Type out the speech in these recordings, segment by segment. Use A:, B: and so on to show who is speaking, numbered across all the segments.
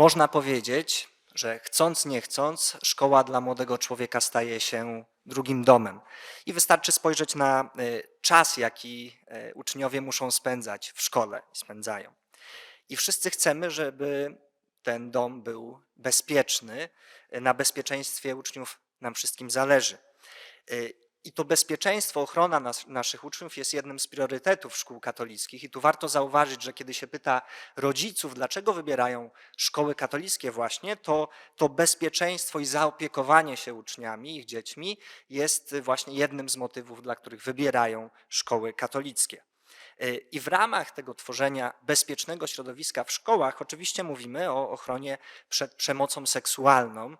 A: Można powiedzieć, że chcąc, nie chcąc, szkoła dla młodego człowieka staje się drugim domem. I wystarczy spojrzeć na y, czas, jaki y, uczniowie muszą spędzać w szkole i spędzają. I wszyscy chcemy, żeby ten dom był bezpieczny. Na bezpieczeństwie uczniów nam wszystkim zależy. I to bezpieczeństwo, ochrona nas, naszych uczniów jest jednym z priorytetów szkół katolickich. I tu warto zauważyć, że kiedy się pyta rodziców, dlaczego wybierają szkoły katolickie właśnie, to to bezpieczeństwo i zaopiekowanie się uczniami, ich dziećmi jest właśnie jednym z motywów, dla których wybierają szkoły katolickie. Y, I w ramach tego tworzenia bezpiecznego środowiska w szkołach oczywiście mówimy o ochronie przed przemocą seksualną,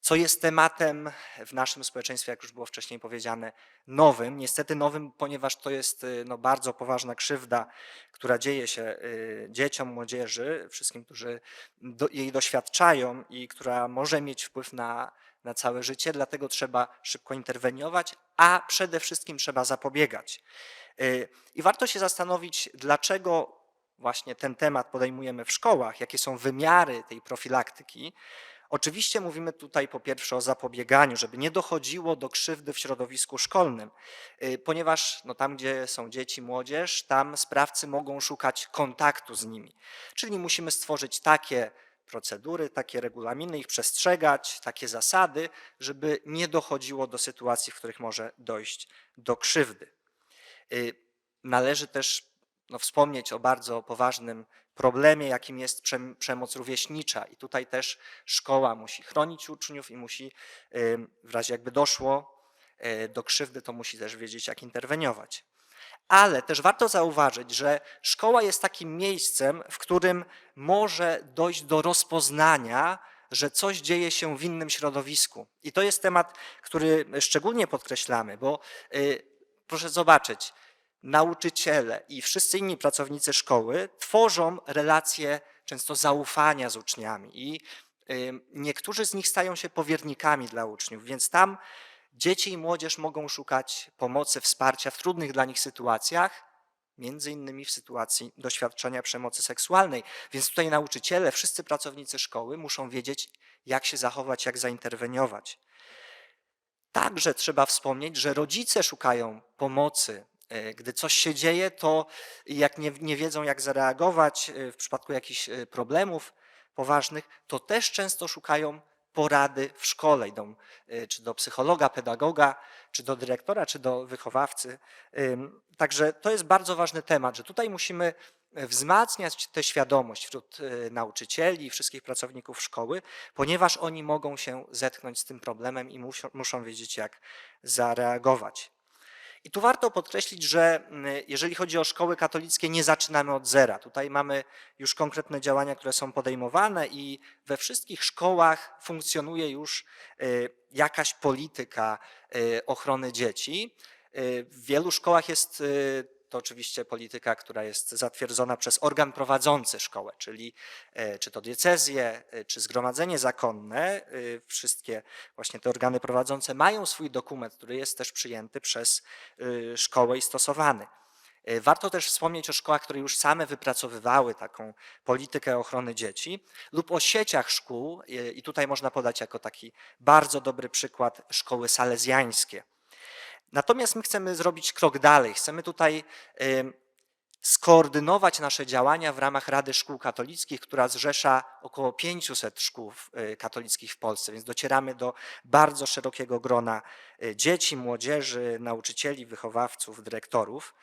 A: co jest tematem w naszym społeczeństwie, jak już było wcześniej powiedziane, nowym. Niestety nowym, ponieważ to jest y, no, bardzo poważna krzywda, która dzieje się y, dzieciom, młodzieży, wszystkim, którzy do, jej doświadczają i która może mieć wpływ na, na całe życie. Dlatego trzeba szybko interweniować, a przede wszystkim trzeba zapobiegać. Y, I warto się zastanowić, dlaczego właśnie ten temat podejmujemy w szkołach, jakie są wymiary tej profilaktyki. Oczywiście mówimy tutaj po pierwsze o zapobieganiu, żeby nie dochodziło do krzywdy w środowisku szkolnym, y, ponieważ no, tam, gdzie są dzieci, młodzież, tam sprawcy mogą szukać kontaktu z nimi. Czyli musimy stworzyć takie procedury, takie regulaminy, ich przestrzegać, takie zasady, żeby nie dochodziło do sytuacji, w których może dojść do krzywdy. Y, Należy też no, wspomnieć o bardzo poważnym problemie, jakim jest przem- przemoc rówieśnicza. I tutaj też szkoła musi chronić uczniów i musi, w razie jakby doszło y, do krzywdy, to musi też wiedzieć, jak interweniować. Ale też warto zauważyć, że szkoła jest takim miejscem, w którym może dojść do rozpoznania, że coś dzieje się w innym środowisku. I to jest temat, który szczególnie podkreślamy, bo y, proszę zobaczyć, nauczyciele i wszyscy inni pracownicy szkoły tworzą relacje często zaufania z uczniami i niektórzy z nich stają się powiernikami dla uczniów, więc tam dzieci i młodzież mogą szukać pomocy, wsparcia w trudnych dla nich sytuacjach, między innymi w sytuacji doświadczenia przemocy seksualnej. Więc tutaj nauczyciele, wszyscy pracownicy szkoły muszą wiedzieć, jak się zachować, jak zainterweniować. Także trzeba wspomnieć, że rodzice szukają pomocy. E, Gdy coś się dzieje, to jak nie, nie wiedzą, jak zareagować e, w przypadku jakichś e, problemów poważnych, to też często szukają porady w szkole. Idą czy do psychologa, pedagoga, czy do dyrektora, czy do wychowawcy. Także to jest bardzo ważny temat, że tutaj musimy wzmacniać tę świadomość wśród nauczycieli i wszystkich pracowników szkoły, ponieważ oni mogą się zetknąć z tym problemem i muszą, muszą wiedzieć, jak zareagować. I tu warto podkreślić, że mm, jeżeli chodzi o szkoły katolickie, nie zaczynamy od zera. Tutaj mamy już konkretne działania, które są podejmowane, i we wszystkich szkołach funkcjonuje już y, jakaś polityka y, ochrony dzieci. Y, W wielu szkołach jest to oczywiście polityka, która jest zatwierdzona przez organ prowadzący szkołę, czyli e, czy to diecezje, e, czy zgromadzenie zakonne, y, wszystkie właśnie te organy prowadzące mają swój dokument, który jest też przyjęty przez szkołę i stosowany. E, Warto też wspomnieć o szkołach, które już same wypracowywały taką politykę ochrony dzieci lub o sieciach szkół e, i tutaj można podać jako taki bardzo dobry przykład szkoły salezjańskie. Natomiast my chcemy zrobić krok dalej. Chcemy tutaj em, skoordynować nasze działania w ramach Rady Szkół Katolickich, która zrzesza około 500 szkół y, katolickich w Polsce, więc docieramy do bardzo szerokiego grona y, dzieci, młodzieży, nauczycieli, wychowawców, dyrektorów.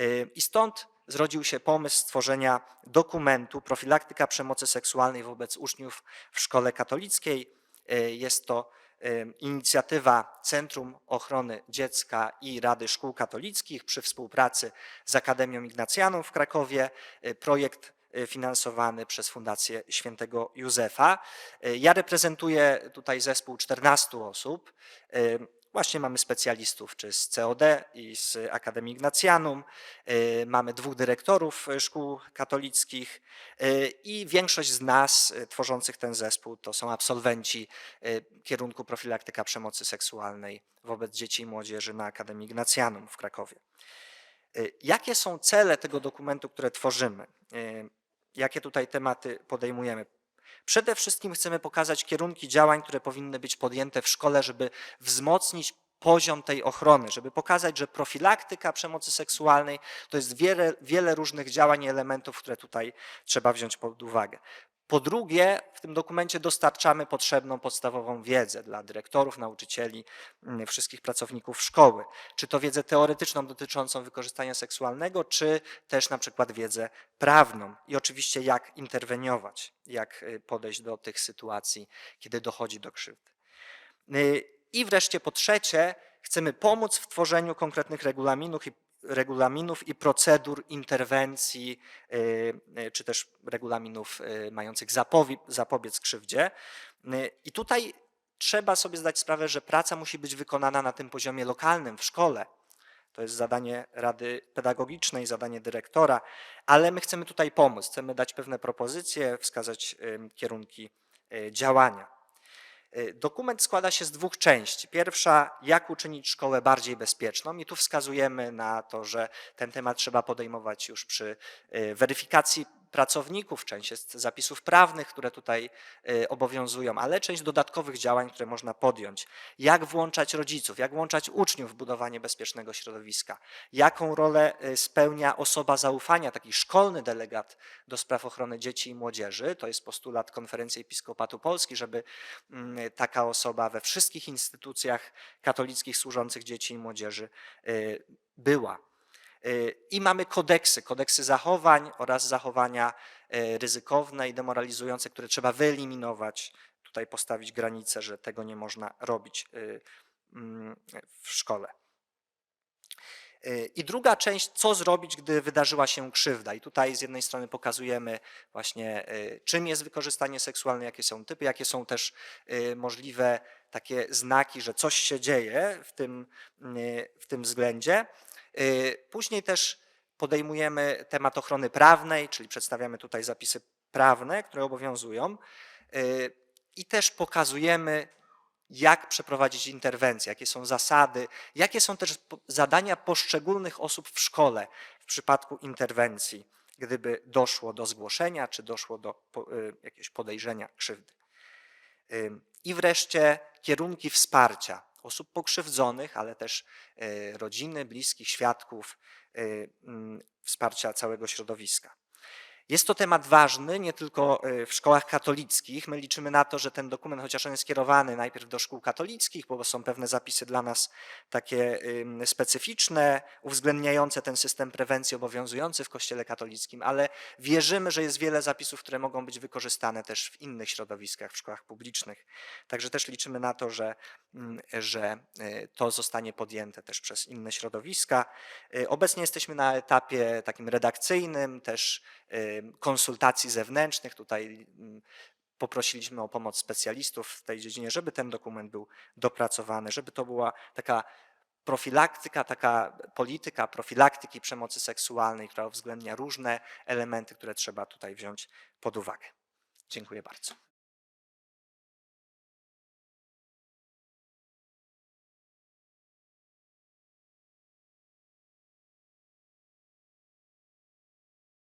A: Y, I stąd zrodził się pomysł stworzenia dokumentu Profilaktyka przemocy seksualnej wobec uczniów w szkole katolickiej. Y, Jest to y, inicjatywa Centrum Ochrony Dziecka i Rady Szkół Katolickich przy współpracy z Akademią Ignacjaną w Krakowie. Y, Projekt finansowany przez Fundację Świętego Józefa. Ja reprezentuję tutaj zespół 14 osób. Właśnie mamy specjalistów czy z COD i z Akademii Ignacjanum. Y, Mamy dwóch dyrektorów y, szkół katolickich y, i większość z nas tworzących ten zespół to są absolwenci kierunku profilaktyka przemocy seksualnej wobec dzieci i młodzieży na Akademii Ignacjanum w Krakowie. Jakie są cele tego dokumentu, które tworzymy? Jakie tutaj tematy podejmujemy? Przede wszystkim chcemy pokazać kierunki działań, które powinny być podjęte w szkole, żeby wzmocnić poziom tej ochrony, żeby pokazać, że profilaktyka przemocy seksualnej to jest wiele, wiele różnych działań i elementów, które tutaj trzeba wziąć pod uwagę. Po drugie, w tym dokumencie dostarczamy potrzebną podstawową wiedzę dla dyrektorów, nauczycieli, mm, wszystkich pracowników szkoły. Czy to wiedzę teoretyczną dotyczącą wykorzystania seksualnego, czy też na przykład wiedzę prawną i oczywiście jak interweniować, jak y, podejść do tych sytuacji, kiedy dochodzi do krzywdy. I wreszcie po trzecie, chcemy pomóc w tworzeniu konkretnych regulaminów i, regulaminów i procedur interwencji, y, y, czy też regulaminów y, mających zapobiec krzywdzie. I tutaj trzeba sobie zdać sprawę, że praca musi być wykonana na tym poziomie lokalnym, w szkole. To jest zadanie Rady Pedagogicznej, zadanie dyrektora, ale my chcemy tutaj pomóc, chcemy dać pewne propozycje, wskazać kierunki działania. Y, Dokument składa się z dwóch części. Pierwsza, jak uczynić szkołę bardziej bezpieczną, i tu wskazujemy na to, że ten temat trzeba podejmować już przy y, weryfikacji pracowników. Część jest zapisów prawnych, które tutaj y, obowiązują, ale część dodatkowych działań, które można podjąć. Jak włączać rodziców, jak włączać uczniów w budowanie bezpiecznego środowiska, jaką rolę y, spełnia osoba zaufania, taki szkolny delegat do spraw ochrony dzieci i młodzieży. To jest postulat Konferencji Episkopatu Polski, żeby mm, taka osoba we wszystkich instytucjach katolickich służących dzieci i młodzieży y, była. Y, I mamy kodeksy, kodeksy zachowań oraz zachowania y, ryzykowne i demoralizujące, które trzeba wyeliminować. Tutaj postawić granicę, że tego nie można robić y, mm, w szkole. I druga część, co zrobić, gdy wydarzyła się krzywda. I tutaj z jednej strony pokazujemy właśnie, czym jest wykorzystanie seksualne, jakie są typy, jakie są też możliwe takie znaki, że coś się dzieje w tym, w tym względzie. Y, Później też podejmujemy temat ochrony prawnej, czyli przedstawiamy tutaj zapisy prawne, które obowiązują. y, I też pokazujemy, jak przeprowadzić interwencję, jakie są zasady, jakie są też zadania poszczególnych osób w szkole w przypadku interwencji, gdyby doszło do zgłoszenia, czy doszło do y, jakiegoś podejrzenia krzywdy. I wreszcie kierunki wsparcia osób pokrzywdzonych, ale też y, rodziny, bliskich, świadków, mm, wsparcia całego środowiska. Jest to temat ważny nie tylko y, w szkołach katolickich. My liczymy na to, że ten dokument, chociaż on jest skierowany najpierw do szkół katolickich, bo są pewne zapisy dla nas takie specyficzne, uwzględniające ten system prewencji obowiązujący w Kościele katolickim, ale wierzymy, że jest wiele zapisów, które mogą być wykorzystane też w innych środowiskach, w szkołach publicznych. Także też liczymy na to, że, mm, że y, to zostanie podjęte też przez inne środowiska. Y, Obecnie jesteśmy na etapie takim redakcyjnym, też konsultacji zewnętrznych. Tutaj mm, poprosiliśmy o pomoc specjalistów w tej dziedzinie, żeby ten dokument był dopracowany, żeby to była taka profilaktyka, taka polityka profilaktyki przemocy seksualnej, która uwzględnia różne elementy, które trzeba tutaj wziąć pod uwagę. Dziękuję bardzo.